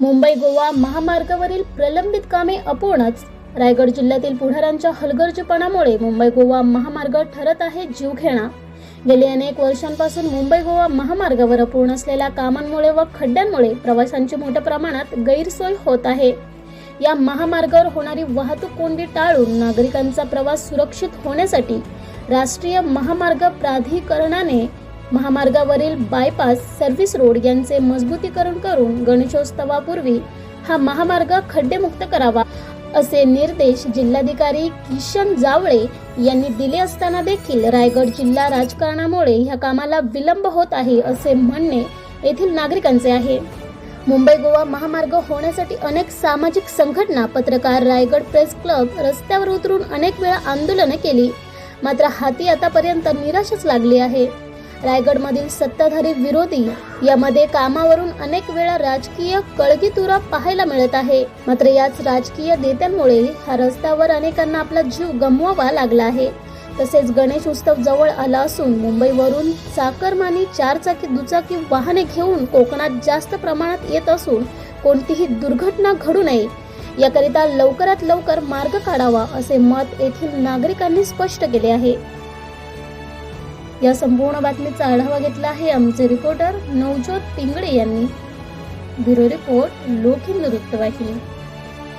मुंबई गोवा महामार्गावरील प्रलंबित कामे अपूर्णच. रायगड जिल्ह्यातील पुढाऱ्यांच्या हलगर्जीपणामुळे मुंबई गोवा महामार्ग ठरत आहे जीवघेणा गेली अनेक वर्षांपासून मुंबई गोवा महामार्गावर अपूर्ण असलेल्या कामांमुळे व खड्ड्यांमुळे प्रवाशांची मोठ्या प्रमाणात गैरसोय होत आहे. या महामार्गावर होणारी वाहतूक कोंडी टाळून नागरिकांचा प्रवास सुरक्षित होण्यासाठी राष्ट्रीय महामार्ग प्राधिकरणाने महामार्गावरील बायपास सर्व्हिस रोड यांचे मजबूतीकरण करून गणेशोत्सवापूर्वी हा महामार्ग खड्डेमुक्त करावा असे निर्देश जिल्हाधिकारी किशन जावळे यांनी दिले असताना देखील रायगड जिल्हा राजकारणामुळे ह्या कामाला विलंब होत आहे असे म्हणणे येथील नागरिकांचे आहे. मुंबई गोवा महामार्ग होण्यासाठी अनेक सामाजिक संघटना पत्रकार रायगड प्रेस क्लब रस्त्यावर उतरून अनेक वेळा आंदोलनं केली. मात्र हाती आतापर्यंत निराशच लागली आहे. रायगडमधील सत्ताधारी विरोधी यामध्ये कामावरून अनेक वेळा राजकीय कळगीतुरा पाहायला मिळत आहे. मात्र याच राजकीय नेत्यांमुळे हा रस्त्यावर अनेकांना आपला जीव गमवावा लागला आहे. तसेच गणेश उत्सव जवळ आला असून मुंबईवरून चाकरमानी चारचाकी दुचाकी वाहने घेऊन कोकणात जास्त प्रमाणात येत असून कोणतीही दुर्घटना घडू नये. याकरिता लवकरात लवकर मार्ग काढावा असे मत येथील नागरिकांनी स्पष्ट केले आहे. या संपूर्ण बातमीचा आढावा घेतला आहे आमचे रिपोर्टर नवज्योत पिंगळे यांनी. ब्युरो रिपोर्ट लोकहिंद वृत्तवाहिनी.